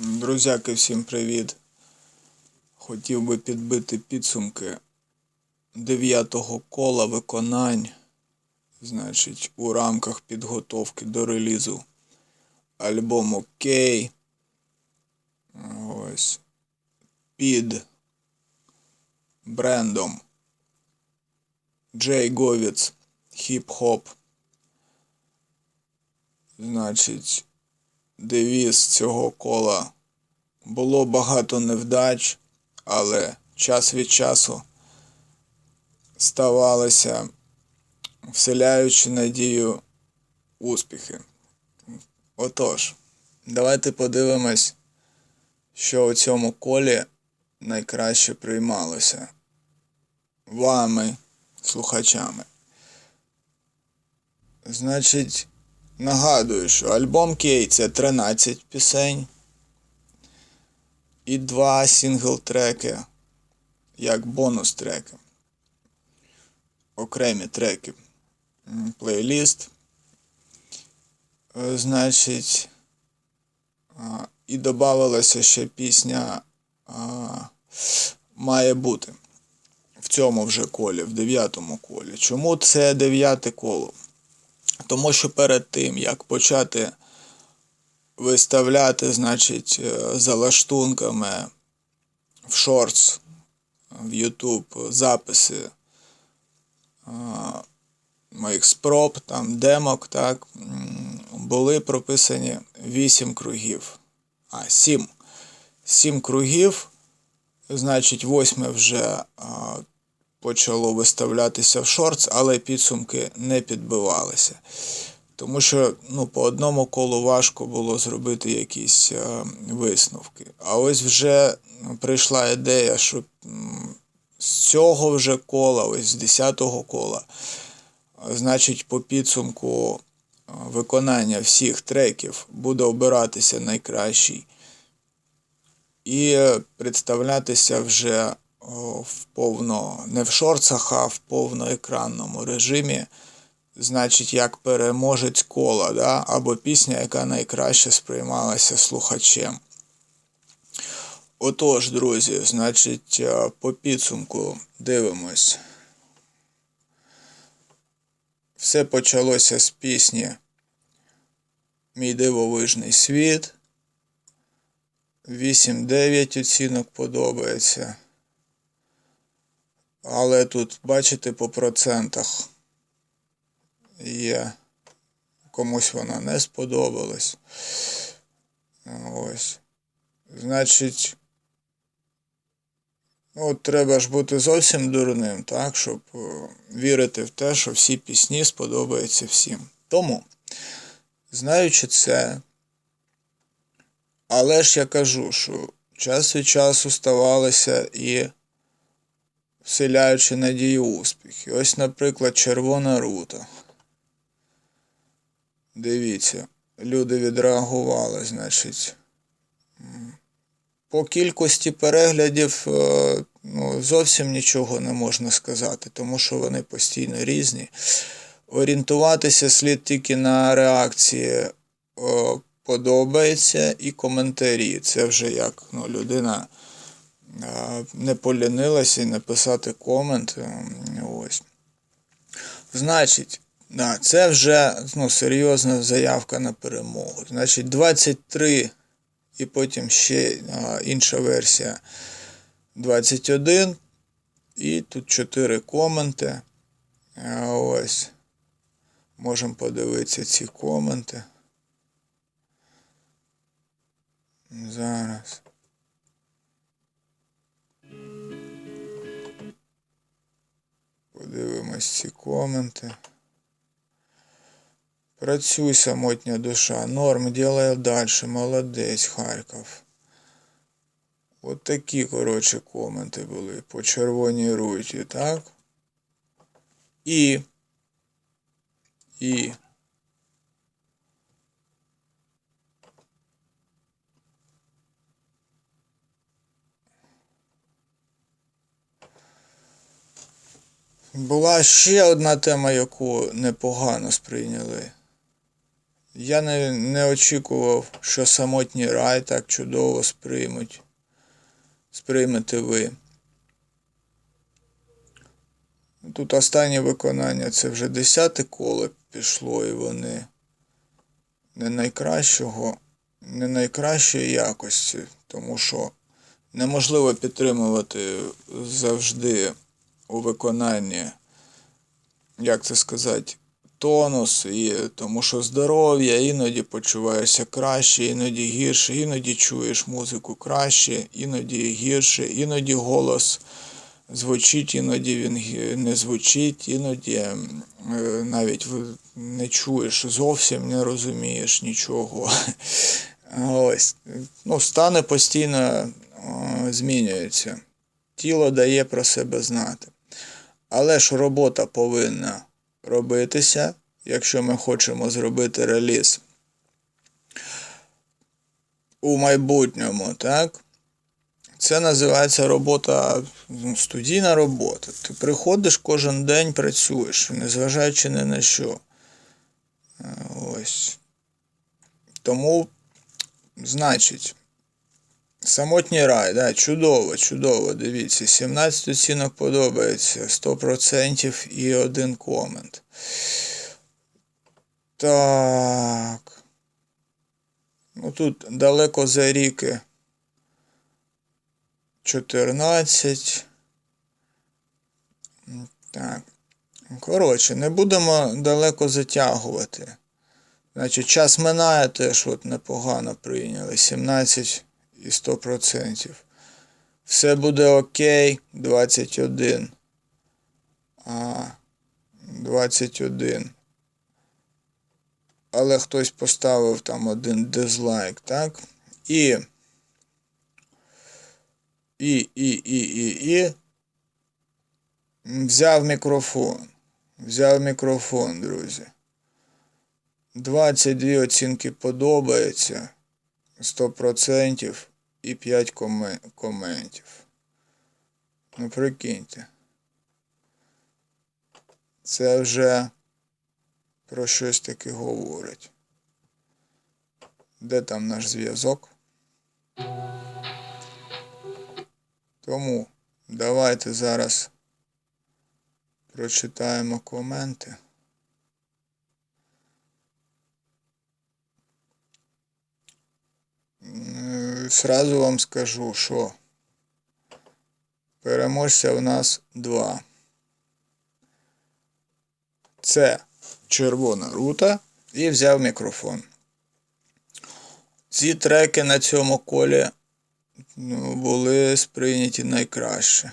Друзяки, всім привіт! Хотів би підбити підсумки дев'ятого кола виконань, значить, у рамках підготовки до релізу альбому Кей. Ось під брендом Джей Говіц Хіп-Хоп. Значить, девіз цього кола було багато невдач, але час від часу ставалося, вселяючи надію успіхи. Отож, давайте подивимось, що у цьому колі найкраще приймалося вами, слухачами. Значить, Нагадую, що альбом Кей це 13 пісень і два сингл-треки, як бонус треки. Окремі треки. Плейліст. Е, Значить, і додавалася ще пісня Має бути в цьому вже колі, в дев'ятому колі. Чому це дев'яте коло? Тому що перед тим, як почати виставляти, значить, е, за лаштунками в шортс, в YouTube записи моїх спроб, там демок, так, були прописані 8 кругів. А, 7. 7 кругів, значить, восьме вже а, почало виставлятися в шортс, але підсумки не підбивалися. Тому що ну, по одному колу важко було зробити якісь е, висновки. А ось вже прийшла ідея, що з цього вже кола, ось з 10-го кола, значить, по підсумку е, виконання всіх треків буде обиратися найкращий і е, представлятися вже в повно, не в шорцах, а в повноекранному режимі, значить, як переможець кола, да? або пісня, яка найкраще сприймалася слухачем. Отож, друзі, значить, е, по підсумку дивимось. Все почалося з пісні Мій дивовижний світ. 8-9 оцінок подобається. Але тут, бачите, по процентах є. Комусь вона не сподобалась. Ось. Значить, от треба ж бути зовсім дурним, так, щоб е, вірити в те, що всі пісні сподобаються всім. Тому, знаючи це, але ж я кажу, що час від часу ставалося і вселяючи надію успіхи. Ось, наприклад, червона рута. Дивіться, люди відреагували, значить. По кількості переглядів е, ну, зовсім нічого не можна сказати, тому що вони постійно різні. Орієнтуватися слід тільки на реакції е, подобається і коментарі. Це вже як ну, людина не полінилася і написати комент. е, Ось. Значить, да, це вже ну, серйозна заявка на перемогу. Значить, 23 і потім ще а, інша версія 21. І тут 4 коменти. А, ось. Можемо подивитися ці коменти. Зараз. Ці коменти. Працюй, самотня душа. Норм, делай дальше. Молодець, Харків. От такі, коротше, коменти були по червоній руті, так? І. І. Була ще одна тема, яку непогано сприйняли. Я не, не очікував, що самотній рай так чудово сприймуть. Сприймете ви. Тут останнє виконання це вже десяте коло пішло, і вони не найкращого, не найкращої якості, тому що неможливо підтримувати завжди у виконанні, як це сказати, тонус, і, тому що здоров'я, іноді почуваєшся краще, іноді гірше, іноді чуєш музику краще, іноді гірше, іноді голос звучить, іноді він не звучить, іноді е, навіть не чуєш зовсім, не розумієш нічого. Ось. Ну, стани постійно змінюються. Тіло дає про себе знати. Але ж робота повинна робитися, якщо ми хочемо зробити реліз у майбутньому, так? Це називається робота, ну, студійна робота. Ти приходиш кожен день, працюєш, незважаючи ні на що. Е, Ось. Тому, значить, самотній рай, да, чудово, чудово. Дивіться, 17 оцінок подобається, 100% і один комент. Так. Ну тут далеко за ріки. 14. Так. Коротше, не будемо далеко затягувати. Значить, час минає теж от непогано прийняли. 17 і 100%. Все буде окей. 21. А, 21. Але хтось поставив там один дизлайк, так? І. І, і, і, і, і. Взяв мікрофон. Взяв мікрофон, друзі. 22 оцінки подобається. 100% і 5 коме- коментів. Ну, прикиньте. Це вже про щось таке говорить. Де там наш зв'язок? Тому давайте зараз прочитаємо коменти. Сразу вам скажу, що переможця у нас два. Це червона рута і взяв мікрофон. Ці треки на цьому колі ну, були сприйняті найкраще.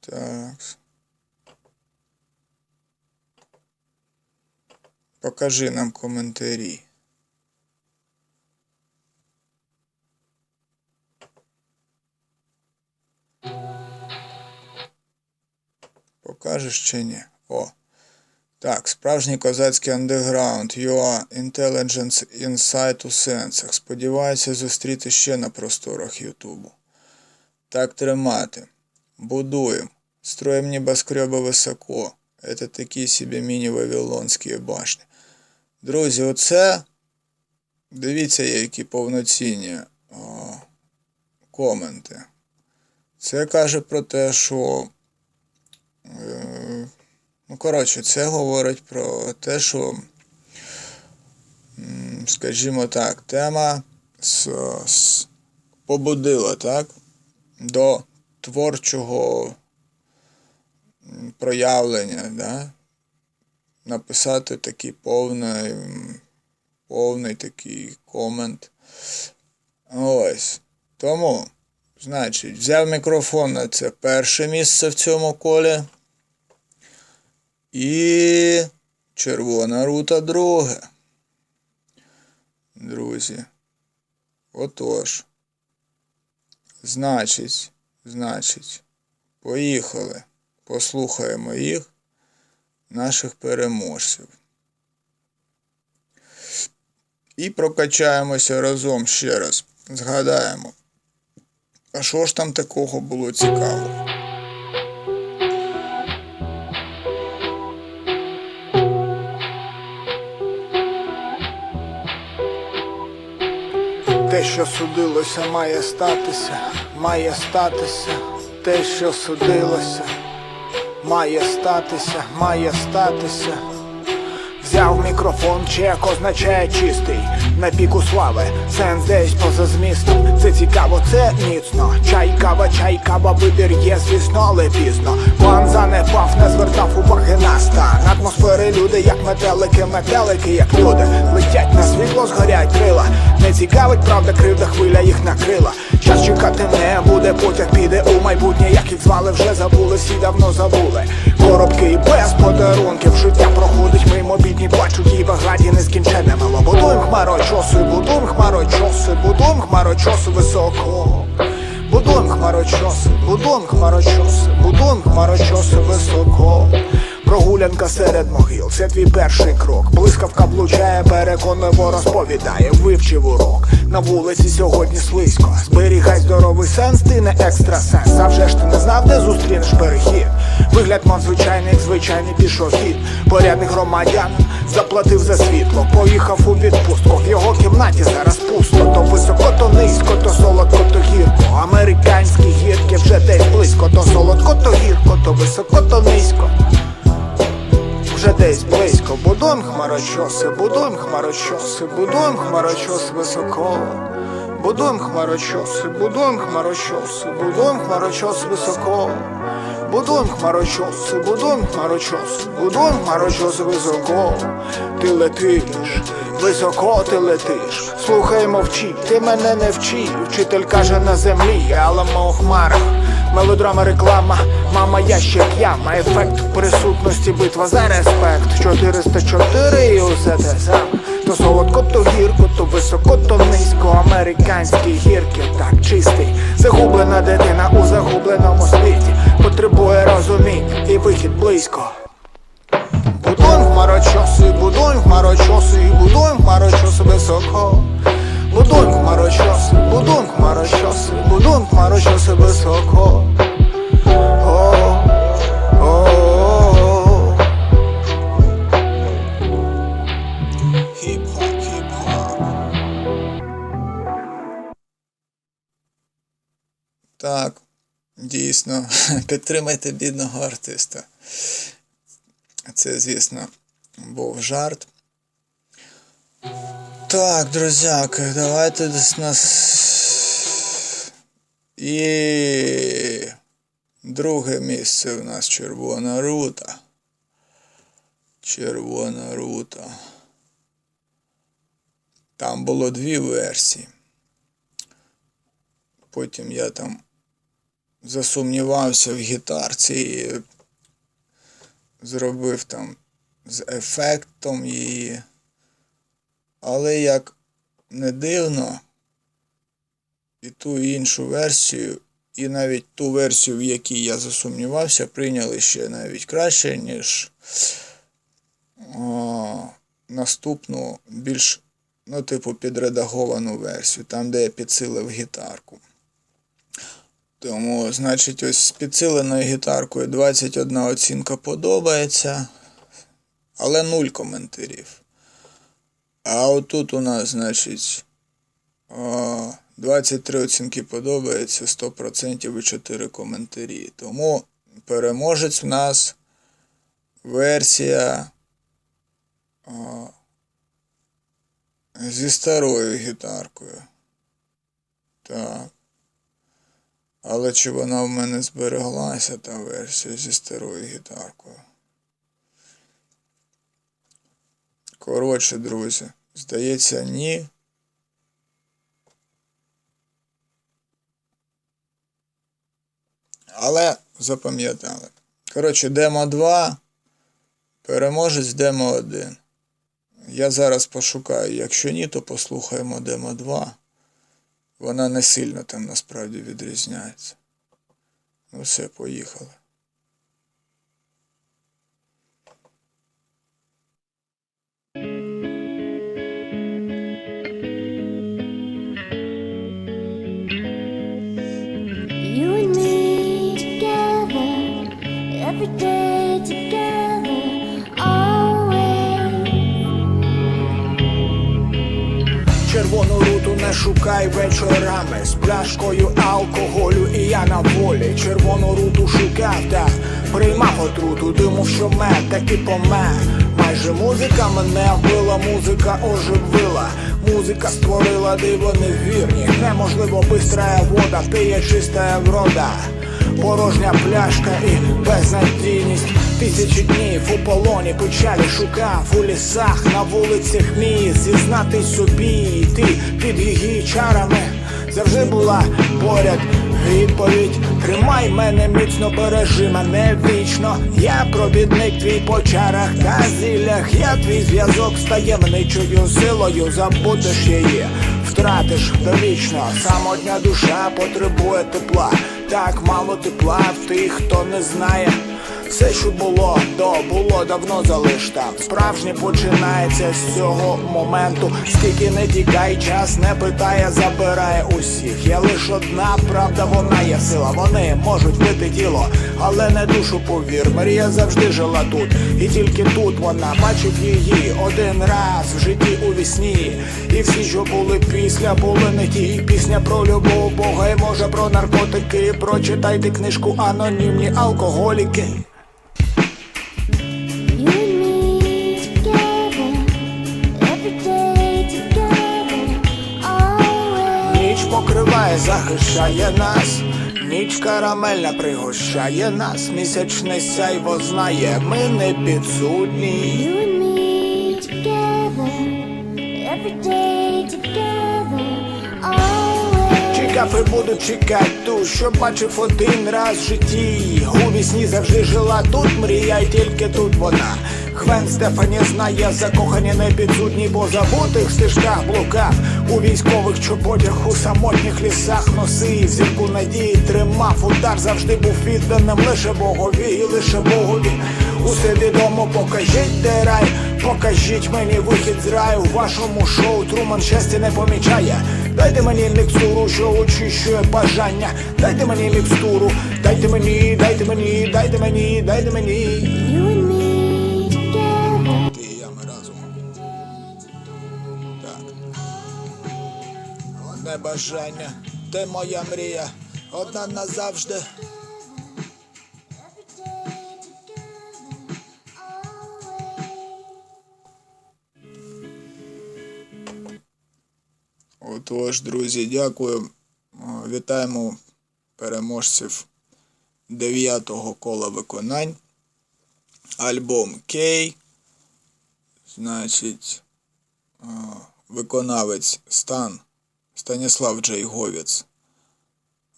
Так. Покажи нам коментарі. Покажеш чи ні? О. Так, справжній козацький андеграунд. UA Intelligence Insight у сенсах. Сподіваюся зустріти ще на просторах Ютубу. Так тримати. Будуем. Строим небоскреби високо. Это такі собі міні-вавилонські башні. Друзі, оце. Дивіться, які повноцінні о, коменти. Це каже про те, що. Е, ну, коротше, це говорить про те, що, скажімо так, тема с, с, побудила, так? До творчого проявлення, да? Написати такий повний, повний такий комент. Ось. Тому, значить, взяв мікрофон на це перше місце в цьому колі. І червона рута друге. Друзі. Отож. Значить, значить, поїхали. Послухаємо їх, наших переможців. І прокачаємося разом ще раз. Згадаємо. А що ж там такого було цікавого? Те, що судилося, має статися, має статися, те, що судилося має статися, має статися. Взяв мікрофон, чек означає чистий. На піку слави, сенс десь поза змістом. Це цікаво, це міцно. Чай, кава, чай, кава, вибір є, звісно, але пізно. План занепав, не звертав уваги на стан. Атмосфери люди, як метелики, метелики, як люди. Летять на світло, згорять крила. Не цікавить, правда, кривда хвиля їх накрила Час чекати не буде, потяг піде у майбутнє, як їх звали, вже забули, всі давно забули. Коробки і без подарунків, життя проходить мимо бідні, плачуть і багаті нескінченне мало. Будуєм хмарочоси, будуєм хмарочоси, будуєм хмарочоси високо. Будуєм хмарочоси, будуєм хмарочоси, будуєм хмарочоси високо. Прогулянка серед могил, це твій перший крок. Блискавка влучає, переконливо розповідає, вивчив урок. На вулиці сьогодні слизько. Зберігай здоровий сенс, ти не екстрасенс. А вже ж ти не знав, де зустрінеш перехід. Вигляд мав звичайний, як звичайний пішохід. Порядний громадянин заплатив за світло. Поїхав у відпустку. В його кімнаті зараз пусто. То високо, то низько, то солодко, то гірко. Американські гірки вже десь близько. То солодко, то гірко, то високо, то низько вже десь близько. Будуєм хмарочоси, будуєм хмарочоси, будуєм хмарочос високо. Будуєм хмарочоси, будуєм хмарочоси, будуєм хмарочос високо. Будуєм хмарочоси, будуєм хмарочоси, будуєм хмарочос високо. Ти летиш, високо ти летиш. Слухай, мовчи, ти мене не вчи. Вчитель каже на землі, але ми у хмарах. Мелодрама, реклама, мама, ящик, яма, ефект присутності, битва за респект. 404 і усе те саме. То солодко, то гірко, то високо, то низько. Американські гірки, так чистий. Загублена дитина у загубленому світі. Потребує розуміння і вихід близько. Будуєм хмарочоси, будуєм хмарочоси, будуєм хмарочоси високо. Будуєм хмарочоси, будуєм хмарочоси, будуєм хмарочоси високо. О, о, о. Хіп-хоп, хіп-хоп. Так, дійсно, підтримайте бідного артиста. Це, звісно, був жарт. Так, друзяки, давайте десь нас. І друге місце у нас червона рута. Червона рута. Там було дві версії. Потім я там засумнівався в гітарці і зробив там з ефектом її. Але як не дивно, і ту і іншу версію, і навіть ту версію, в якій я засумнівався, прийняли ще навіть краще, ніж о, наступну, більш, ну, типу, підредаговану версію, там, де я підсилив гітарку. Тому, значить, ось з підсиленою гітаркою 21 оцінка подобається, але 0 коментарів. А отут у нас, значить, 23 оцінки подобається, 100% і 4 коментарі. Тому переможець в нас версія зі старою гітаркою. Так. Але чи вона в мене збереглася, та версія зі старою гітаркою? Коротше, друзі, здається, ні. Але запам'ятали. Коротше, демо 2, переможець демо 1. Я зараз пошукаю. Якщо ні, то послухаємо демо 2. Вона не сильно там насправді відрізняється. Ну все, поїхали. Шукай вечорами з пляшкою алкоголю і я на волі. Червону руту шукав та приймав отруту, думав, що мед таки помер. Майже музика мене вбила, музика оживила. Музика створила диво невірні. Неможливо бистрая вода, пиє чистая врода. Порожня пляшка і безнадійність Тисячі днів у полоні печалі шукав у лісах, на вулицях міст Зізнати собі, ти під її чарами. Завжди була поряд відповідь Тримай мене міцно, бережи мене вічно. Я провідник твій по чарах та зіллях. Я твій зв'язок з таємничою силою. Забудеш її, втратиш довічно. Самотня душа потребує тепла. Так мало тепла в тих, хто не знає все, що було, то було давно залиш там. Справжнє починається з цього моменту. Скільки не тікай, час не питає, забирає усіх. Є лиш одна правда, вона є сила. Вони можуть вбити тіло, але не душу повір. Марія завжди жила тут, і тільки тут вона бачив її один раз в житті у вісні. І всі, що були після, були не ті. Пісня про любов Бога і може про наркотики. Прочитайте книжку анонімні алкоголіки. Захищає нас. Ніч карамельна пригощає нас. Місячне сяйво знає, ми не підсудні. You and me together, every day together, always. Чекав і буду чекати ту, що бачив один раз в житті. У вісні завжди жила тут, мрія, й тільки тут вона. Гвен Стефані знає, закохані не підсудні, бо забутих стежках блукав. У військових чоботях, у самотніх лісах носив зірку надії, тримав удар, завжди був відданим лише Богові, і лише Богові. Усе відомо, покажіть де рай, покажіть мені вихід з раю. У вашому шоу Труман щастя не помічає. Дайте мені мікстуру, що очищує бажання. Дайте мені мікстуру, дайте мені, дайте мені, дайте мені, дайте мені. Бажання, ти моя мрія, одна назавжди. Отож, друзі, дякую. Вітаємо переможців дев'ятого кола виконань. Альбом Кей. Значить, виконавець Стан Станіслав Джейговець.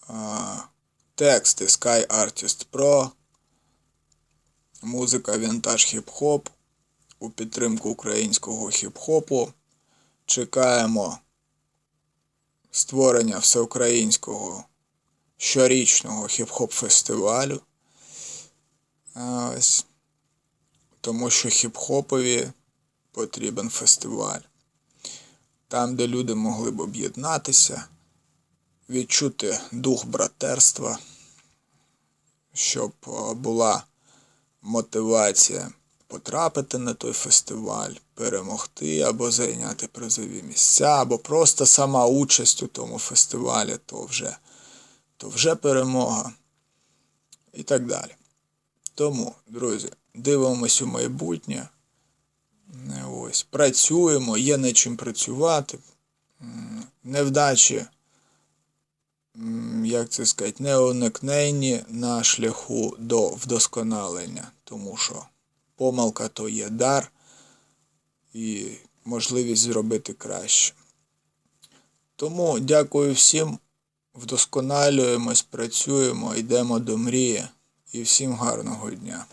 А, Тексти Sky Artist Pro. Музика Вінтаж Хіп-Хоп. У підтримку українського хіп-хопу. Чекаємо створення всеукраїнського щорічного хіп-хоп фестивалю. Ось. Тому що хіп-хопові потрібен фестиваль. Там, де люди могли б об'єднатися, відчути дух братерства, щоб е, була мотивація потрапити на той фестиваль, перемогти або зайняти призові місця, або просто сама участь у тому фестивалі, то вже, то вже перемога і так далі. Тому, друзі, дивимось у майбутнє. Працюємо, є над чим працювати. Невдачі, як це сказати, неуникненні на шляху до вдосконалення, тому що помилка то є дар і можливість зробити краще. Тому дякую всім, вдосконалюємось, працюємо, йдемо до мрії і всім гарного дня.